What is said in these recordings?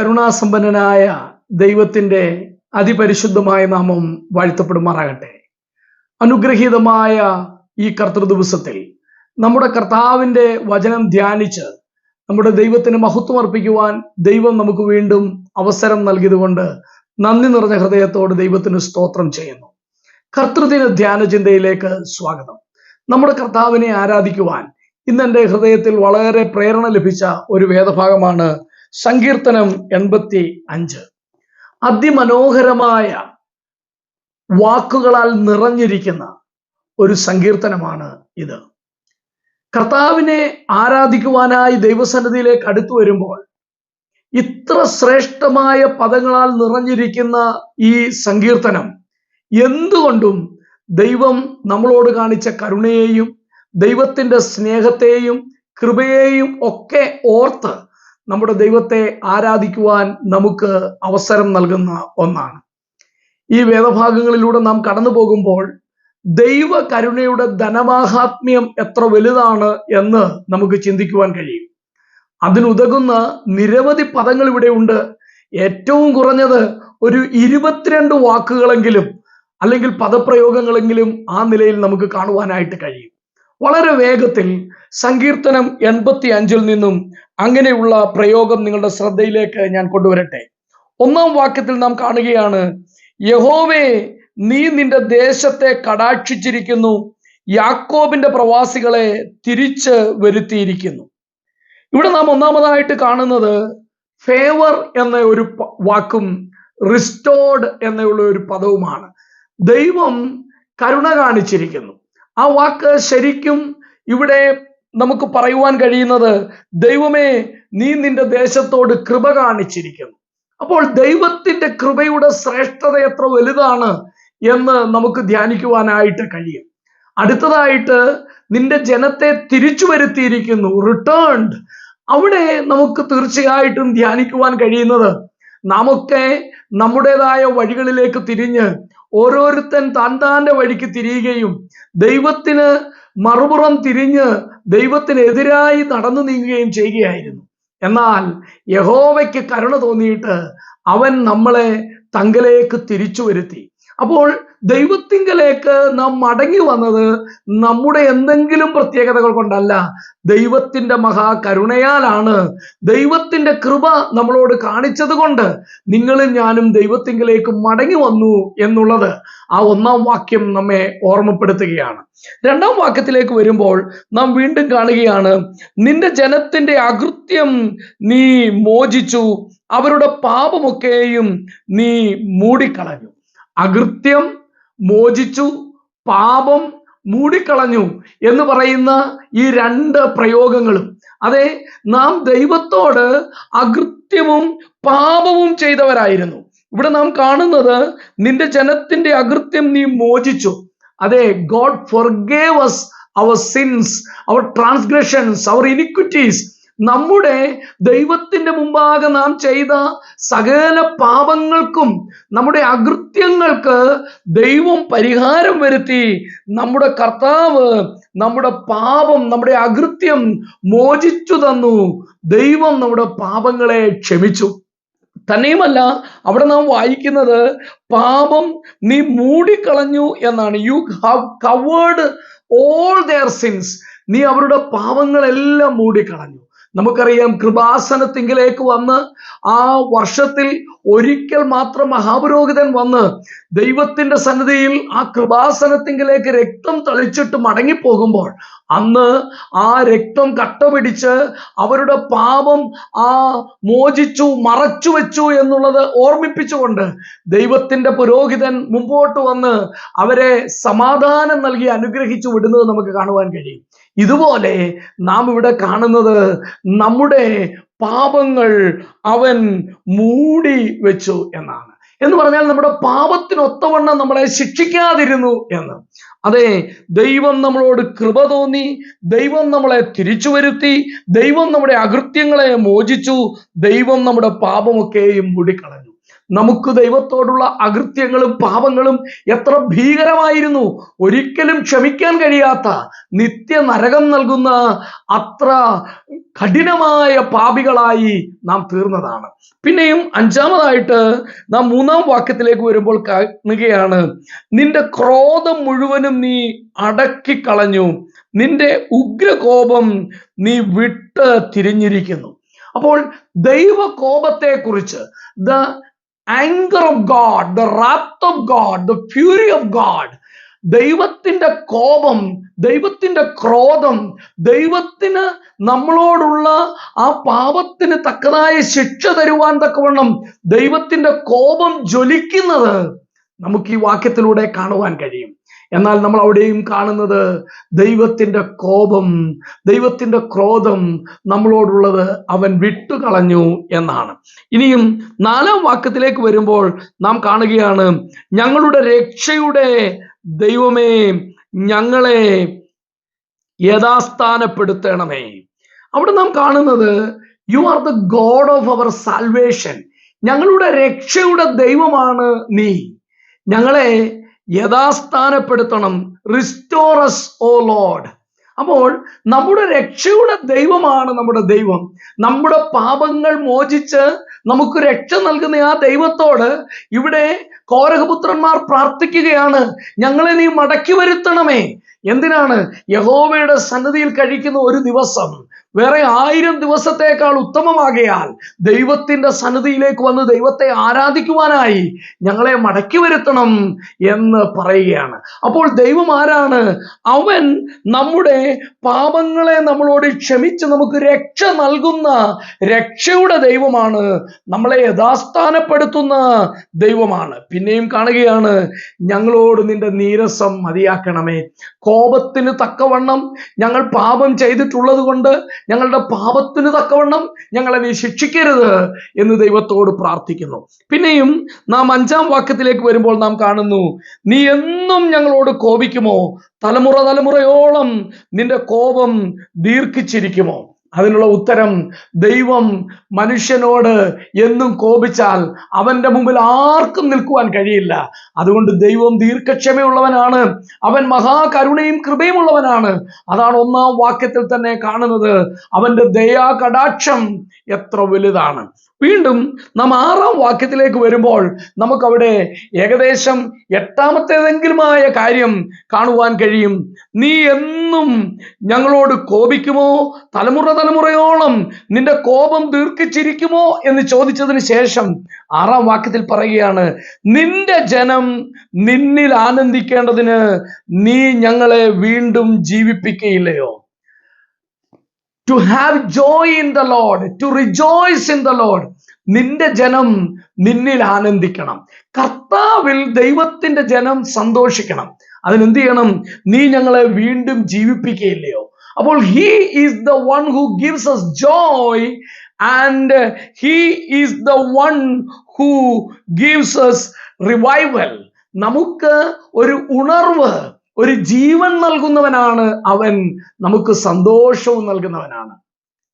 കരുണാസമ്പന്നനായ ദൈവത്തിന്റെ അതിപരിശുദ്ധമായ നാമം വാഴ്ത്തപ്പെടുമാറാകട്ടെ. അനുഗ്രഹീതമായ ഈ കർത്തൃ ദിവസത്തിൽ നമ്മുടെ കർത്താവിന്റെ വചനം ധ്യാനിച്ച് നമ്മുടെ ദൈവത്തിന് മഹത്വം അർപ്പിക്കുവാൻ ദൈവം നമുക്ക് വീണ്ടും അവസരം നൽകിയതുകൊണ്ട് നന്ദി നിറഞ്ഞ ഹൃദയത്തോട് ദൈവത്തിന് സ്തോത്രം ചെയ്യുന്നു. കർത്തൃദിന ധ്യാന ചിന്തയിലേക്ക് സ്വാഗതം. നമ്മുടെ കർത്താവിനെ ആരാധിക്കുവാൻ ഇന്ന് എന്റെ ഹൃദയത്തിൽ വളരെ പ്രേരണ ലഭിച്ച ഒരു വേദഭാഗമാണ് സങ്കീർത്തനം എൺപത്തി അഞ്ച് അതിമനോഹരമായ വാക്കുകളാൽ നിറഞ്ഞിരിക്കുന്ന ഒരു സങ്കീർത്തനമാണ് ഇത്. കർത്താവിനെ ആരാധിക്കുവാനായി ദൈവസന്നിധിയിലേക്ക് അടുത്തു വരുമ്പോൾ ഇത്ര ശ്രേഷ്ഠമായ പദങ്ങളാൽ നിറഞ്ഞിരിക്കുന്ന ഈ സങ്കീർത്തനം എന്തുകൊണ്ടും ദൈവം നമ്മളോട് കാണിച്ച കരുണയെയും ദൈവത്തിന്റെ സ്നേഹത്തെയും കൃപയെയും ഒക്കെ ഓർത്ത് നമ്മുടെ ദൈവത്തെ ആരാധിക്കുവാൻ നമുക്ക് അവസരം നൽകുന്ന ഒന്നാണ്. ഈ വേദഭാഗങ്ങളിലൂടെ നാം കടന്നു പോകുമ്പോൾ ദൈവ കരുണയുടെ ധനമാഹാത്മ്യം എത്ര വലുതാണ് എന്ന് നമുക്ക് ചിന്തിക്കുവാൻ കഴിയും. അതിനുതകുന്ന നിരവധി പദങ്ങൾ ഇവിടെ ഉണ്ട്. ഏറ്റവും കുറഞ്ഞത് ഒരു ഇരുപത്തിരണ്ട് വാക്കുകളെങ്കിലും അല്ലെങ്കിൽ പദപ്രയോഗങ്ങളെങ്കിലും ആ നിലയിൽ നമുക്ക് കാണുവാനായിട്ട് കഴിയും. വളരെ വേഗത്തിൽ സങ്കീർത്തനം എൺപത്തി അഞ്ചിൽ നിന്നും അങ്ങനെയുള്ള പ്രയോഗം നിങ്ങളുടെ ശ്രദ്ധയിലേക്ക് ഞാൻ കൊണ്ടുവരട്ടെ. ഒന്നാം വാക്യത്തിൽ നാം കാണുകയാണ് യഹോവേ നീ നിന്റെ ദേശത്തെ കടാക്ഷിച്ചിരിക്കുന്നു യാക്കോബിന്റെ പ്രവാസികളെ തിരിച്ച് വരുത്തിയിരിക്കുന്നു. ഇവിടെ നാം ഒന്നാമതായിട്ട് കാണുന്നത് ഫേവർ എന്ന ഒരു വാക്കും റിസ്റ്റോർഡ് എന്നുള്ള ഒരു പദവുമാണ്. ദൈവം കരുണ കാണിച്ചിരിക്കുന്നു. ആ വാക്ക് ശരിക്കും ഇവിടെ നമുക്ക് പറയുവാൻ കഴിയുന്നത് ദൈവമേ നീ നിന്റെ ദേശത്തോട് കൃപ കാണിച്ചിരിക്കുന്നു. അപ്പോൾ ദൈവത്തിന്റെ കൃപയുടെ ശ്രേഷ്ഠത എത്ര വലുതാണ് എന്ന് നമുക്ക് ധ്യാനിക്കുവാനായിട്ട് കഴിയും. അടുത്തതായിട്ട് നിന്റെ ജനത്തെ തിരിച്ചു വരുത്തിയിരിക്കുന്നു റിട്ടേൺഡ് അവിടെ നമുക്ക് തീർച്ചയായിട്ടും ധ്യാനിക്കുവാൻ കഴിയുന്നത് നാമൊക്കെ നമ്മുടേതായ വഴികളിലേക്ക് തിരിഞ്ഞ് ഓരോരുത്തൻ താൻ താന്റെ വഴിക്ക് തിരിയുകയും ദൈവത്തിന് മറുപുറം തിരിഞ്ഞ് ദൈവത്തിനെതിരായി നടന്നു നീങ്ങുകയും ചെയ്യുകയായിരുന്നു. എന്നാൽ യഹോവയ്ക്ക് കരുണ തോന്നിയിട്ട് അവൻ നമ്മളെ തങ്കലേക്ക് തിരിച്ചു വരുത്തി. അപ്പോൾ ദൈവത്തിങ്കലേക്ക് നാം മടങ്ങി വന്നത് നമ്മുടെ എന്തെങ്കിലും പ്രത്യേകതകൾ കൊണ്ടല്ല. ദൈവത്തിന്റെ മഹാകരുണയാലാണ്. ദൈവത്തിന്റെ കൃപ നമ്മളോട് കാണിച്ചത് കൊണ്ട് നിങ്ങളും ഞാനും ദൈവത്തിങ്കലേക്ക് മടങ്ങി വന്നു എന്നുള്ളത് ആ ഒന്നാം വാക്യം നമ്മെ ഓർമ്മപ്പെടുത്തുകയാണ്. രണ്ടാം വാക്യത്തിലേക്ക് വരുമ്പോൾ നാം വീണ്ടും കാണുകയാണ് നിന്റെ ജനത്തിന്റെ അകൃത്യം നീ മോചിച്ചു അവരുടെ പാപമൊക്കെയും നീ മൂടിക്കളഞ്ഞു. അകൃത്യം മോചിച്ചു പാപം മൂടിക്കളഞ്ഞു എന്ന് പറയുന്ന ഈ രണ്ട് പ്രയോഗങ്ങളും. അതെ നാം ദൈവത്തോട് അകൃത്യവും പാപവും ചെയ്തവരായിരുന്നു. ഇവിടെ നാം കാണുന്നത് നിന്റെ ജനത്തിന്റെ അകൃത്യം നീ മോചിച്ചു. അതെ God forgave our sins our transgressions our iniquities നമ്മുടെ ദൈവത്തിന്റെ മുമ്പാകെ നാം ചെയ്ത സകല പാപങ്ങൾക്കും നമ്മുടെ അകൃത്യങ്ങൾക്ക് ദൈവം പരിഹാരം വരുത്തി. നമ്മുടെ കർത്താവ് നമ്മുടെ പാപം നമ്മുടെ അകൃത്യം മോചിച്ചു തന്നു. ദൈവം നമ്മുടെ പാപങ്ങളെ ക്ഷമിച്ചു. തന്നെയുമല്ല അവിടെ നാം വായിക്കുന്നത് പാപം നീ മൂടിക്കളഞ്ഞു എന്നാണ്. You have covered all their sins നീ അവരുടെ പാപങ്ങളെല്ലാം മൂടിക്കളഞ്ഞു. നമുക്കറിയാം കൃപാസനത്തിങ്കിലേക്ക് വന്ന് ആ വർഷത്തിൽ ഒരിക്കൽ മാത്രം മഹാപുരോഹിതൻ വന്ന് ദൈവത്തിന്റെ സന്നിധിയിൽ ആ കൃപാസനത്തിങ്കിലേക്ക് രക്തം തളിച്ചിട്ട് മടങ്ങിപ്പോകുമ്പോൾ അന്ന് ആ രക്തം കട്ട പിടിച്ച് അവരുടെ പാപം ആ മോചിച്ചു മറച്ചു വെച്ചു എന്നുള്ളത് ഓർമ്മിപ്പിച്ചുകൊണ്ട് ദൈവത്തിന്റെ പുരോഹിതൻ മുമ്പോട്ട് വന്ന് അവരെ സമാധാനം നൽകി അനുഗ്രഹിച്ചു വിടുന്നത് നമുക്ക് കാണുവാൻ കഴിയും. ഇതുപോലെ നാം ഇവിടെ കാണുന്നത് നമ്മുടെ പാപങ്ങൾ അവൻ മൂടി വെച്ചു എന്നാണ്. എന്ന് പറഞ്ഞാൽ നമ്മുടെ പാപത്തിനൊത്തവണ്ണം നമ്മളെ ശിക്ഷിക്കാതിരുന്നു എന്ന്. അതെ ദൈവം നമ്മളോട് കൃപ തോന്നി ദൈവം നമ്മളെ തിരിച്ചു വരുത്തി ദൈവം നമ്മുടെ അകൃത്യങ്ങളെ മോചിച്ചു ദൈവം നമ്മുടെ പാപമൊക്കെയും മൂടിക്കളഞ്ഞു. നമുക്ക് ദൈവത്തോടുള്ള അകൃത്യങ്ങളും പാപങ്ങളും എത്ര ഭീകരമായിരുന്നു. ഒരിക്കലും ക്ഷമിക്കാൻ കഴിയാത്ത നിത്യ നരകം നൽകുന്ന അത്ര കഠിനമായ പാപികളായി നാം തീർന്നതാണ്. പിന്നെയും അഞ്ചാമതായിട്ട് നാം മൂന്നാം വാക്യത്തിലേക്ക് വരുമ്പോൾ കാണുകയാണ് നിന്റെ ക്രോധം മുഴുവനും നീ അടക്കി കളഞ്ഞു നിന്റെ ഉഗ്രകോപം നീ വിട്ട് തിരിഞ്ഞിരിക്കുന്നു. അപ്പോൾ ദൈവകോപത്തെക്കുറിച്ച് കോപത്തെ കുറിച്ച് the anger of God the wrath of God the fury of God ദൈവത്തിന്റെ കോപം ദൈവത്തിന്റെ ക്രോധം ദൈവത്തിന് നമ്മളോടുള്ള ആ പാപത്തിന് തക്കതായ ശിക്ഷ തരുവാൻ തക്കവണ്ണം ദൈവത്തിന്റെ കോപം ജ്വലിക്കുന്നത് നമുക്ക് ഈ വാക്യത്തിലൂടെ കാണുവാൻ കഴിയും. എന്നാൽ നമ്മൾ അവിടെയും കാണുന്നത് ദൈവത്തിന്റെ കോപം ദൈവത്തിന്റെ ക്രോധം നമ്മളോടുള്ളത് അവൻ വിട്ടുകളഞ്ഞു എന്നാണ്. ഇനിയും നാലാം വാക്യത്തിലേക്ക് വരുമ്പോൾ നാം കാണുകയാണ് ഞങ്ങളുടെ രക്ഷയുടെ ദൈവമേ ഞങ്ങളെ യഥാസ്ഥാനപ്പെടുത്തണമേ. അവിടെ നാം കാണുന്നത് you are the God of our salvation ഞങ്ങളുടെ രക്ഷയുടെ ദൈവമാണ് നീ. ഞങ്ങളെ യഥാസ്ഥാനപ്പെടുത്തണം. റിസ്റ്റോറസ് ഓ ലോഡ് അപ്പോൾ നമ്മുടെ രക്ഷയുടെ ദൈവമാണ് നമ്മുടെ ദൈവം. നമ്മുടെ പാപങ്ങൾ മോചിച്ച് നമുക്ക് രക്ഷ നൽകുന്ന ആ ദൈവത്തോട് ഇവിടെ കോരഹപുത്രന്മാർ പ്രാർത്ഥിക്കുകയാണ്. ഞങ്ങളെ നീ മടക്കി വരുത്തണമേ. എന്തിനാണ്? യഹോവയുടെ സന്നദ്ധിയിൽ കഴിക്കുന്ന ഒരു ദിവസം വേറെ ആയിരം ദിവസത്തേക്കാൾ ഉത്തമമാകയാൽ ദൈവത്തിന്റെ സന്നിധിയിലേക്ക് വന്ന് ദൈവത്തെ ആരാധിക്കുവാനായി ഞങ്ങളെ മടക്കി വരുത്തണം എന്ന് പറയുകയാണ്. അപ്പോൾ ദൈവം ആരാണ്? അവൻ നമ്മുടെ പാപങ്ങളെ നമ്മളോട് ക്ഷമിച്ച് നമുക്ക് രക്ഷ നൽകുന്ന രക്ഷയുടെ ദൈവമാണ്. നമ്മളെ യഥാസ്ഥാനപ്പെടുത്തുന്ന ദൈവമാണ്. പിന്നെയും കാണുകയാണ് ഞങ്ങളോട് നിന്റെ നീരസം മതിയാക്കണമേ. കോപത്തിന് തക്കവണ്ണം ഞങ്ങൾ പാപം ചെയ്തിട്ടുള്ളത് കൊണ്ട് ഞങ്ങളുടെ പാപത്തിന് തക്കവണ്ണം ഞങ്ങളെ നീ ശിക്ഷിക്കരുത് എന്ന് ദൈവത്തോട് പ്രാർത്ഥിക്കുന്നു. പിന്നെയും നാം അഞ്ചാം വാക്യത്തിലേക്ക് വരുമ്പോൾ നാം കാണുന്നു നീ എന്നും ഞങ്ങളോട് കോപിക്കുമോ? തലമുറ തലമുറയോളം നിന്റെ കോപം ദീർഘിച്ചിരിക്കുമോ? അതിനുള്ള ഉത്തരം ദൈവം മനുഷ്യനോട് എന്നും കോപിച്ചാൽ അവന്റെ മുമ്പിൽ ആർക്കും നിൽക്കുവാൻ കഴിയില്ല. അതുകൊണ്ട് ദൈവം ദീർഘക്ഷമയുള്ളവനാണ്. അവൻ മഹാകരുണയും കൃപയും ഉള്ളവനാണ് അതാണ് ഒന്നാം വാക്യത്തിൽ തന്നെ കാണുന്നത്. അവന്റെ ദയാ കടാക്ഷം എത്ര വലുതാണ്. വീണ്ടും നാം ആറാം വാക്യത്തിലേക്ക് വരുമ്പോൾ നമുക്കവിടെ ഏകദേശം എട്ടാമത്തേതെങ്കിലുമായ കാര്യം കാണുവാൻ കഴിയും. നീ എന്നും ഞങ്ങളോട് കോപിക്കുമോ? തലമുറ തലമുറയോളം നിന്റെ കോപം ദീർഘിച്ചിരിക്കുമോ എന്ന് ചോദിച്ചതിന് ശേഷം ആറാം വാക്യത്തിൽ പറയുകയാണ് നിന്റെ ജനം നിന്നിൽ ആനന്ദിക്കേണ്ടതിന് നീ ഞങ്ങളെ വീണ്ടും ജീവിപ്പിക്കയില്ലയോ to have joy in the Lord to rejoice in the Lord നിന്റെ ജനം നിന്നിൽ ആനന്ദിക്കണം. കർത്താവിൽ ദൈവത്തിന്റെ ജനം സന്തോഷിക്കണം. അതിനെന്ത് ചെയ്യണം? നീ ഞങ്ങളെ വീണ്ടും ജീവിപ്പിക്കുകയില്ലയോ? അപ്പോൾ he is the one who gives us joy and he is the one who gives us revival നമുക്ക് ഒരു ഉണർവ് ഒരു ജീവൻ നൽകുന്നവനാണ് അവൻ. നമുക്ക് സന്തോഷവും നൽകുന്നവനാണ്.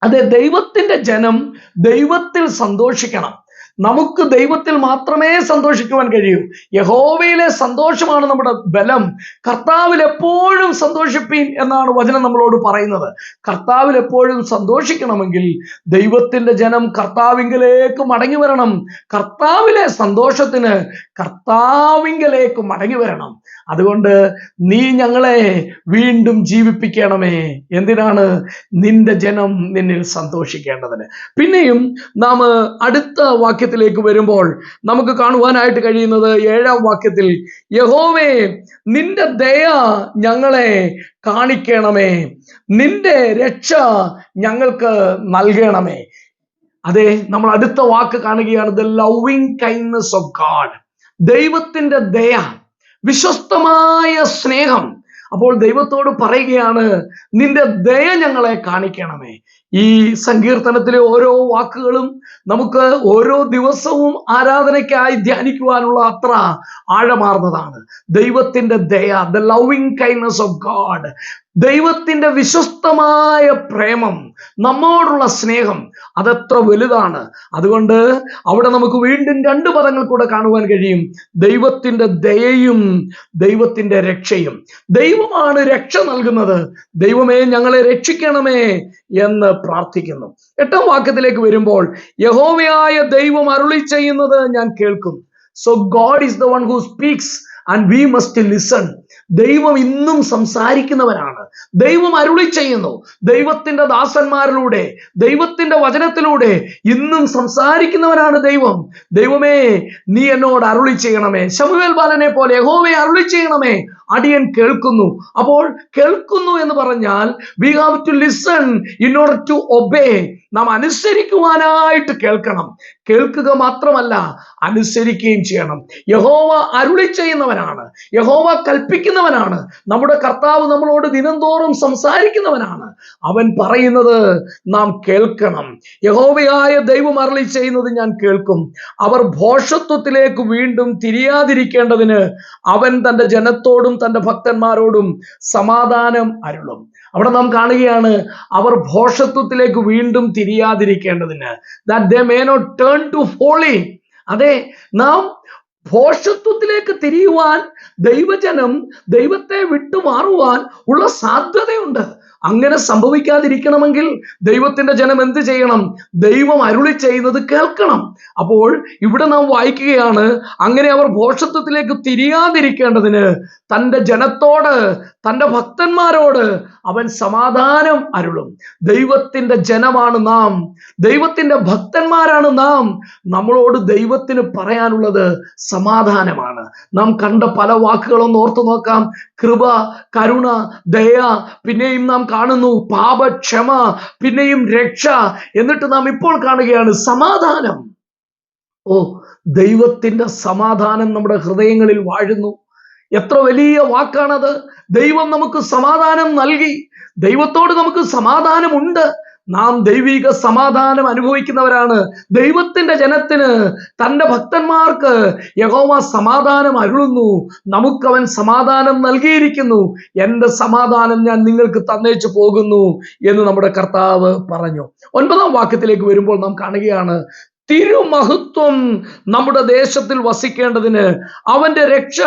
അതെ ദൈവത്തിന്റെ ജനം ദൈവത്തിൽ സന്തോഷിക്കണം. നമുക്ക് ദൈവത്തിൽ മാത്രമേ സന്തോഷിക്കുവാൻ കഴിയൂ. യഹോവയിലെ സന്തോഷമാണ് നമ്മുടെ ബലം. കർത്താവിൽ എപ്പോഴും സന്തോഷിപ്പീൻ എന്നാണ് വചനം നമ്മളോട് പറയുന്നത്. കർത്താവിൽ എപ്പോഴും സന്തോഷിക്കണമെങ്കിൽ ദൈവത്തിന്റെ ജനം കർത്താവിങ്കലേക്ക് മടങ്ങി വരണം. കർത്താവിലെ സന്തോഷത്തിന് കർത്താവിങ്കലേക്ക് മടങ്ങി വരണം. അതുകൊണ്ട് നീ ഞങ്ങളെ വീണ്ടും ജീവിപ്പിക്കണമേ. എന്തിനാണ് നിന്റെ ജനം നിന്നിൽ സന്തോഷിക്കേണ്ടതിന്? പിന്നെയും നാം അടുത്ത വാക്യത്തിലേക്ക് വരുമ്പോൾ നമുക്ക് കാണുവാനായിട്ട് കഴിയുന്നത് ഏഴാം വാക്യത്തിൽ യഹോവേ നിന്റെ ദയ ഞങ്ങളെ കാണിക്കണമേ. നിന്റെ രക്ഷ ഞങ്ങൾക്ക് നൽകണമേ. അതെ നമ്മൾ അടുത്ത വാക്ക് കാണുകയാണ് the loving kindness of God ദൈവത്തിന്റെ ദയ വിശ്വസ്തമായ സ്നേഹം. അപ്പോൾ ദൈവത്തോട് പറയുകയാണ് നിന്റെ ദയ ഞങ്ങളെ കാണിക്കണമേ. ഈ സങ്കീർത്തനത്തിലെ ഓരോ വാക്കുകളും നമുക്ക് ഓരോ ദിവസവും ആരാധനയ്ക്കായി ധ്യാനിക്കുവാനുള്ള അത്ര ആഴമാർന്നതാണ്. ദൈവത്തിന്റെ ദയ the loving kindness of God ദൈവത്തിന്റെ വിശ്വസ്തമായ പ്രേമം നമ്മോടുള്ള സ്നേഹം അതെത്ര വലുതാണ്. അതുകൊണ്ട് അവിടെ നമുക്ക് വീണ്ടും രണ്ട് പദങ്ങൾ കൂടെ കാണുവാൻ കഴിയും. ദൈവത്തിന്റെ ദയയും ദൈവത്തിന്റെ രക്ഷയും. ദൈവമാണ് രക്ഷ നൽകുന്നത്. ദൈവമേ ഞങ്ങളെ രക്ഷിക്കണമേ എന്ന് പ്രാർത്ഥിക്കുന്നു. എട്ടാം വാക്യത്തിലേക്ക് വരുമ്പോൾ യഹോവയായ ദൈവം അരുളി ചെയ്യുന്നത് ഞാൻ കേൾക്കും. So God is the one who speaks and we must listen ദൈവം ഇന്നും സംസാരിക്കുന്നവനാണ് ദൈവം അരുളി ചെയ്യുന്നു. ദൈവത്തിന്റെ ദാസന്മാരിലൂടെ ദൈവത്തിന്റെ വചനത്തിലൂടെ ഇന്നും സംസാരിക്കുന്നവനാണ് ദൈവം. ദൈവമേ നീ എന്നോട് അരുളി ചെയ്യണമേ. ശമുവേൽ ബാലനെ പോലെ യഹോവയെ അരുളി ചെയ്യണമേ. അടിയൻ കേൾക്കുന്നു. അപ്പോൾ കേൾക്കുന്നു എന്ന് പറഞ്ഞാൽ we have to listen in order to obey നാം അനുസരിക്കുവാനായിട്ട് കേൾക്കണം. കേൾക്കുക മാത്രമല്ല അനുസരിക്കുകയും ചെയ്യണം. യഹോവ അരുളി ചെയ്യുന്നവനാണ്. യഹോവ കൽപ്പിക്കുന്നവനാണ്. നമ്മുടെ കർത്താവ് നമ്മളോട് ദിനംതോറും സംസാരിക്കുന്നവനാണ്. അവൻ പറയുന്നത് നാം കേൾക്കണം. യഹോവയായ ദൈവം അരളി ചെയ്യുന്നത് ഞാൻ കേൾക്കും. അവർ ഭോഷത്വത്തിലേക്ക് വീണ്ടും തിരിയാതിരിക്കേണ്ടതിന് അവൻ തന്റെ ജനത്തോടും തന്റെ ഭക്തന്മാരോടും സമാധാനം അരുളും. അവിടെ നാം കാണുകയാണ് അവർ ഭോഷത്വത്തിലേക്ക് വീണ്ടും തിരിയാതിരിക്കേണ്ടതിന്. That they may not turn to folly അതെ നാം ഭോഷത്വത്തിലേക്ക് തിരിയുവാൻ ദൈവജനം ദൈവത്തെ വിട്ടുമാറുവാൻ ഉള്ള സാധ്യതയുണ്ട്. അങ്ങനെ സംഭവിക്കാതിരിക്കണമെങ്കിൽ ദൈവത്തിന്റെ ജനം എന്ത് ചെയ്യണം? ദൈവം അരുളി ചെയ്യുന്നത് കേൾക്കണം. അപ്പോൾ ഇവിടെ നാം വായിക്കുകയാണ് അങ്ങനെ അവർ ഭോഷത്വത്തിലേക്ക് തിരിയാതിരിക്കേണ്ടതിന് തന്റെ ജനത്തോട് തന്റെ ഭക്തന്മാരോട് അവൻ സമാധാനം അരുളും. ദൈവത്തിന്റെ ജനമാണ് നാം. ദൈവത്തിന്റെ ഭക്തന്മാരാണ് നാം. നമ്മളോട് ദൈവത്തിന് പറയാനുള്ളത് സമാധാനമാണ്. നാം കണ്ട പല വാക്കുകളൊന്നും ഓർത്തു നോക്കാം. കൃപ കരുണ ദയ പിന്നെയും നാം കാണുന്നു. പാപക്ഷമ പിന്നെയും രക്ഷ. എന്നിട്ട് നാം ഇപ്പോൾ കാണുകയാണ് സമാധാനം. ഓ ദൈവത്തിന്റെ സമാധാനം നമ്മുടെ ഹൃദയങ്ങളിൽ വാഴുന്നു. എത്ര വലിയ വാക്കാണത്. ദൈവം നമുക്ക് സമാധാനം നൽകി. ദൈവത്തോട് നമുക്ക് സമാധാനമുണ്ട്. നാം ദൈവിക സമാധാനം അനുഭവിക്കുന്നവരാണ്. ദൈവത്തിന്റെ ജനത്തിന് തന്റെ ഭക്തന്മാർക്ക് യഹോവ സമാധാനം അരുളുന്നു. നമുക്കവൻ സമാധാനം നൽകിയിരിക്കുന്നു. എന്റെ സമാധാനം ഞാൻ നിങ്ങൾക്ക് തന്നേച്ചു പോകുന്നു എന്ന് നമ്മുടെ കർത്താവ് പറഞ്ഞു. ഒൻപതാം വാക്യത്തിലേക്ക് വരുമ്പോൾ നാം കാണുകയാണ് തിരുമഹത്വം നമ്മുടെ ദേശത്തിൽ വസിക്കേണ്ടതിന് അവന്റെ രക്ഷ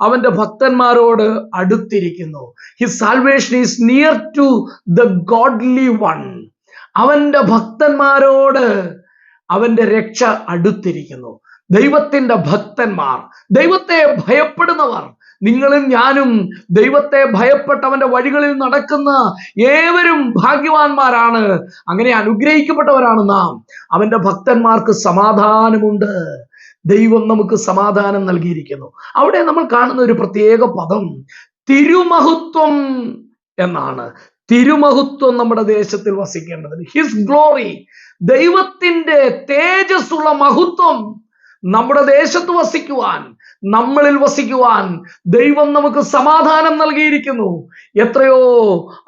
അവന്റെ ഭക്തന്മാരോട് അടുത്തിരിക്കുന്നു. His salvation is near to the godly one അവന്റെ ഭക്തന്മാരോട് അവന്റെ രക്ഷ അടുത്തിരിക്കുന്നു. ദൈവത്തിന്റെ ഭക്തന്മാർ ദൈവത്തെ ഭയപ്പെടുന്നവർ നിങ്ങളും ഞാനും ദൈവത്തെ ഭയപ്പെട്ടവന്റെ വഴികളിൽ നടക്കുന്ന ഏവരും ഭാഗ്യവാന്മാരാണ്. അങ്ങനെ അനുഗ്രഹിക്കപ്പെട്ടവരാണ് നാം. അവന്റെ ഭക്തന്മാർക്ക് സമാധാനമുണ്ട്. ദൈവം നമുക്ക് സമാധാനം നൽകിയിരിക്കുന്നു. അവിടെ നമ്മൾ കാണുന്ന ഒരു പ്രത്യേക പദം തിരുമഹത്വം എന്നാണ്. തിരുമഹത്വം നമ്മുടെ ദേശത്തിൽ വസിക്കേണ്ടത് ഹിസ് ഗ്ലോറി ദൈവത്തിന്റെ തേജസ്സുള്ള മഹത്വം നമ്മുടെ ദേശത്ത് വസിക്കുവാൻ നമ്മളിൽ വസിക്കുവാൻ ദൈവം നമുക്ക് സമാധാനം നൽകിയിരിക്കുന്നു. എത്രയോ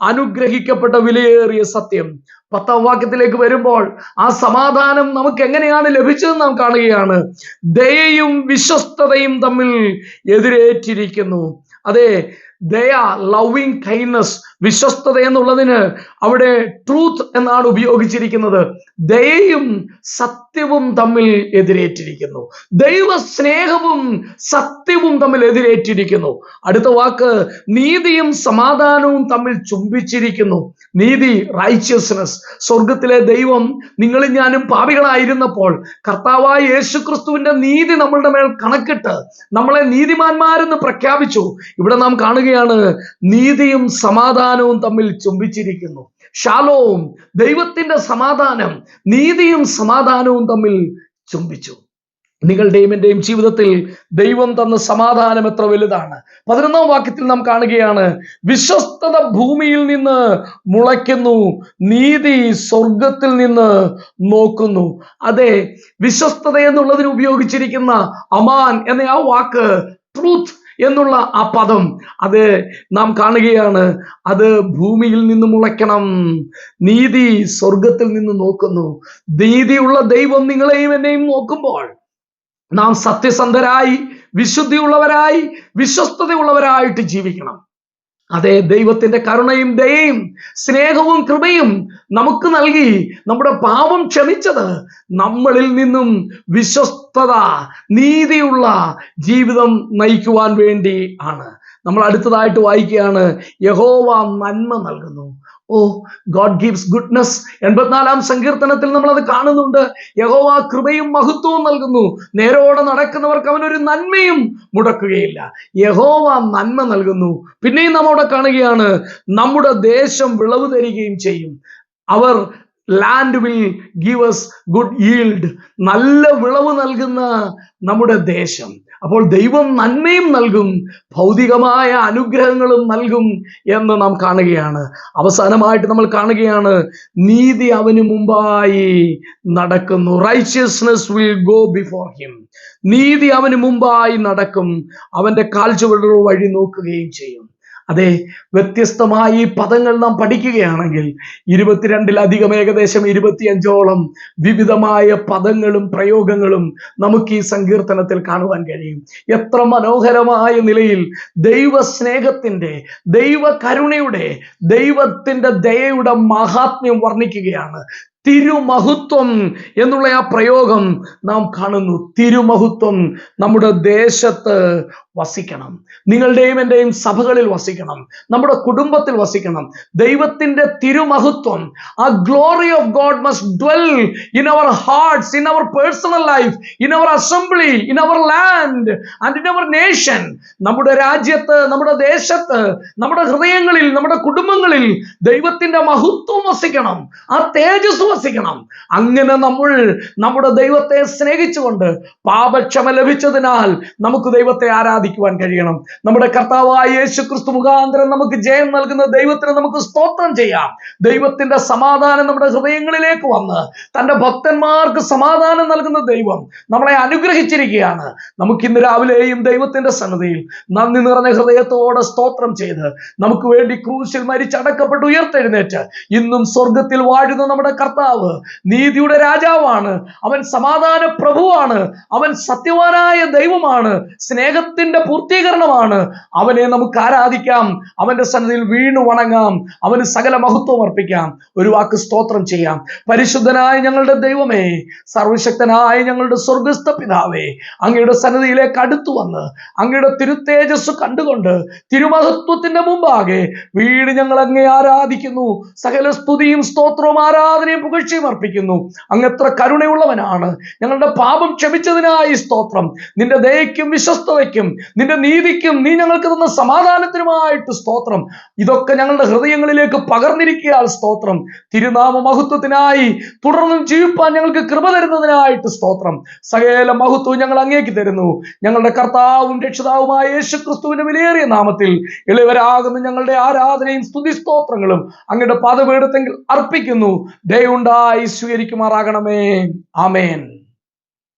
അനുഗ്രഹിക്കപ്പെട്ട വിലയേറിയ സത്യം. പത്താം വാക്യത്തിലേക്ക് വരുമ്പോൾ ആ സമാധാനം നമുക്ക് എങ്ങനെയാണ് ലഭിച്ചതെന്ന് നാം കാണുകയാണ്. ദയയും വിശ്വസ്തതയും തമ്മിൽ എതിരേറ്റിരിക്കുന്നു. അതെ ദയ ലവിങ് കൈൻഡ്നസ് വിശ്വസ്തത എന്നുള്ളതിന് അവിടെ ട്രൂത്ത് എന്നാണ് ഉപയോഗിച്ചിരിക്കുന്നത്. ദയയും സത്യവും തമ്മിൽ എതിരേറ്റിരിക്കുന്നു. ദൈവ സ്നേഹവും സത്യവും തമ്മിൽ എതിരേറ്റിരിക്കുന്നു. അടുത്ത വാക്ക് നീതിയും സമാധാനവും തമ്മിൽ ചുംബിച്ചിരിക്കുന്നു. നീതി റൈച്ചിയസ്നെസ് സ്വർഗത്തിലെ ദൈവം നിങ്ങളും ഞാനും പാപികളായിരുന്നപ്പോൾ കർത്താവായ യേശു ക്രിസ്തുവിന്റെ നീതി നമ്മളുടെ മേൽ കണക്കിട്ട് നമ്മളെ നീതിമാന്മാരെന്ന് പ്രഖ്യാപിച്ചു. ഇവിടെ നാം കാണുകയാണ് നീതിയും സമാധാനവും തമ്മിൽ ചുംബിച്ചിരിക്കുന്നു. ഷാലോവും ദൈവത്തിന്റെ സമാധാനം നീതിയും സമാധാനവും തമ്മിൽ ചുംബിച്ചു. നിങ്ങളുടെയും എന്റെയും ജീവിതത്തിൽ ദൈവം തന്ന സമാധാനം എത്ര വലുതാണ്. പതിനൊന്നാം വാക്യത്തിൽ നാം കാണുകയാണ് വിശ്വസ്തത ഭൂമിയിൽ നിന്ന് മുളയ്ക്കുന്നു നീതി സ്വർഗത്തിൽ നിന്ന് നോക്കുന്നു. അതെ വിശ്വസ്തത എന്നുള്ളതിന് ഉപയോഗിച്ചിരിക്കുന്ന അമാൻ എന്ന ആ വാക്ക് ട്രൂത്ത് എന്നുള്ള ആ പദം അത് നാം കാണുകയാണ്. അത് ഭൂമിയിൽ നിന്ന് മുളയ്ക്കണം. നീതി സ്വർഗത്തിൽ നിന്ന് നോക്കുന്നു. നീതിയുള്ള ദൈവം നിങ്ങളെയും എന്നെയും നോക്കുമ്പോൾ നാം സത്യസന്ധരായി വിശുദ്ധിയുള്ളവരായി വിശ്വസ്തതയുള്ളവരായിട്ട് ജീവിക്കണം. അതെ ദൈവത്തിന്റെ കരുണയും ദയയും സ്നേഹവും കൃപയും നമുക്ക് നൽകി. നമ്മുടെ പാപം ക്ഷമിച്ചത് നമ്മളിൽ നിന്നും വിശ്വസ്തത നീതിയുള്ള ജീവിതം നയിക്കുവാൻ വേണ്ടി ആണ്. നമ്മൾ അടുത്തതായിട്ട് വായിക്കുകയാണ് യഹോവ നന്മ നൽകുന്നു. ഓ ഗോഡ് ഗീവ്സ് ഗുഡ്നസ് എൺപത്തിനാലാം സങ്കീർത്തനത്തിൽ നമ്മൾ അത് കാണുന്നുണ്ട്. യഹോവ കൃപയും മഹത്വവും നൽകുന്നു. നേരോടെ നടക്കുന്നവർക്ക് അവനൊരു നന്മയും മുടക്കുകയില്ല. യഹോവ നന്മ നൽകുന്നു. പിന്നെയും നമ്മോടെ കാണുകയാണ്. നമ്മുടെ ദേശം വിളവ് തരികയും ചെയ്യും. Our land will give us good yield നല്ല വിളവ് നൽകുന്ന നമ്മുടെ ദേശം. അപ്പോൾ ദൈവം നന്മയും നൽകും ഭൗതികമായ അനുഗ്രഹങ്ങളും നൽകും എന്ന് നാം കാണുകയാണ്. അവസാനമായിട്ട് നമ്മൾ കാണുകയാണ് നീതി അവന് മുമ്പായി നടക്കുന്നു. Righteousness will go before him നീതി അവന് മുമ്പായി നടക്കും. അവന്റെ കാൽച്ചുവടുകൾ വഴി നോക്കുകയും ചെയ്യും. അതെ വ്യത്യസ്തമായ പദങ്ങൾ നാം പഠിക്കുകയാണെങ്കിൽ ഇരുപത്തിരണ്ടിലധികം ഏകദേശം ഇരുപത്തിയഞ്ചോളം വിവിധമായ പദങ്ങളും പ്രയോഗങ്ങളും നമുക്ക് ഈ സങ്കീർത്തനത്തിൽ കാണുവാൻ കഴിയും. എത്ര മനോഹരമായ നിലയിൽ ദൈവ സ്നേഹത്തിന്റെ ദൈവ കരുണയുടെ ദൈവത്തിന്റെ ദയയുടെ മഹാത്മ്യം വർണിക്കുകയാണ്. തിരുമഹത്വം എന്നുള്ള ആ പ്രയോഗം നാം കാണുന്നു. തിരുമഹത്വം നമ്മുടെ ദേശത്ത് വസിക്കണം. നിങ്ങളുടെയും എന്റെയും സഭകളിൽ വസിക്കണം. നമ്മുടെ കുടുംബത്തിൽ വസിക്കണം. ദൈവത്തിന്റെ തിരുമഹത്വം ആ glory of God must dwell in our hearts in our personal life in our assembly in our land and in our nation. നമ്മുടെ രാജ്യത്ത് നമ്മുടെ ദേശത്ത് നമ്മുടെ ഹൃദയങ്ങളിൽ നമ്മുടെ കുടുംബങ്ങളിൽ ദൈവത്തിന്റെ മഹത്വം വസിക്കണം. ആ തേജസ് വസിക്കണം. അങ്ങനെ നമ്മൾ നമ്മുടെ ദൈവത്തെ സ്നേഹിച്ചുകൊണ്ട് പാപക്ഷമ ലഭിച്ചതിനാൽ നമുക്ക് ദൈവത്തെ ആരാധിക്കുവാൻ കഴിയണം. നമ്മുടെ കർത്താവായ യേശു ക്രിസ്തു മുഖാന്തരം നമുക്ക് ജയം നൽകുന്ന ദൈവത്തിന് നമുക്ക് സ്തോത്രം ചെയ്യാം. ദൈവത്തിന്റെ സമാധാനം നമ്മുടെ ഹൃദയങ്ങളിലേക്ക് വന്ന് തന്റെ ഭക്തന്മാർക്ക് സമാധാനം നൽകുന്ന ദൈവം നമ്മളെ അനുഗ്രഹിച്ചിരിക്കുകയാണ്. നമുക്ക് ഇന്ന് രാവിലെയും ദൈവത്തിന്റെ സന്നദ്ധയിൽ നന്ദി നിറഞ്ഞ ഹൃദയത്തോടെ സ്തോത്രം ചെയ്ത് നമുക്ക് വേണ്ടി ക്രൂശിൽ മരിച്ചടക്കപ്പെട്ട് ഉയർത്തെഴുന്നേറ്റ് ഇന്നും സ്വർഗത്തിൽ വാഴുന്ന നമ്മുടെ കർത്താവ് നീതിയുടെ രാജാവാണ്. അവൻ സമാധാന പ്രഭുവാണ് അവൻ സത്യവാനായ ദൈവമാണ്. സ്നേഹത്തിന്റെ പൂർത്തീകരണമാണ്. അവനെ നമുക്ക് ആരാധിക്കാം. അവന്റെ സന്നിധിയിൽ വീണു വണങ്ങാം. അവന് സകല മഹത്വം അർപ്പിക്കാം. ഒരു വാക്ക് സ്തോത്രം ചെയ്യാം. പരിശുദ്ധനായ ഞങ്ങളുടെ ദൈവമേ സർവശക്തനായ ഞങ്ങളുടെ സ്വർഗസ്ഥ പിതാവേ അങ്ങയുടെ സന്നിധിയിലേക്ക് അടുത്തു വന്ന് അങ്ങയുടെ തിരുത്തേജസ് കണ്ടുകൊണ്ട് തിരുമഹത്വത്തിന്റെ മുമ്പാകെ വീട് ഞങ്ങൾ അങ്ങേ ആരാധിക്കുന്നു. സകല സ്തുതിയും സ്തോത്രവും ആരാധനയും പുകഴ്ചയും അർപ്പിക്കുന്നു. അങ്ങ് എത്ര കരുണയുള്ളവനാണ്. ഞങ്ങളുടെ പാപം ക്ഷമിച്ചതിനായി സ്തോത്രം. നിന്റെ ദയയ്ക്കും വിശ്വസ്തതയ്ക്കും നിന്റെ നീതിക്കും നീ ഞങ്ങൾക്ക് തന്ന സമാധാനത്തിനുമായിട്ട് സ്തോത്രം. ഇതൊക്കെ ഞങ്ങളുടെ ഹൃദയങ്ങളിലേക്ക് പകർന്നിരിക്കുകയാൽ സ്തോത്രം. തിരുനാമ മഹത്വത്തിനായി തുടർന്നും ജീവിപ്പാൻ ഞങ്ങൾക്ക് കൃപ തരുന്നതിനായിട്ട് സ്തോത്രം. സകല മഹത്വവും ഞങ്ങൾ അങ്ങേക്ക് തരുന്നു. ഞങ്ങളുടെ കർത്താവും രക്ഷിതാവുമായ യേശു ക്രിസ്തുവിന്റെ വിലയേറിയ നാമത്തിൽ ഇളവരാകുന്ന ഞങ്ങളുടെ ആരാധനയും സ്തുതി സ്തോത്രങ്ങളും അങ്ങയുടെ പദപീഠത്തെങ്കിൽ അർപ്പിക്കുന്നു. ദയുണ്ടായി സ്വീകരിക്കുമാറാകണമേ. ആമേൻ.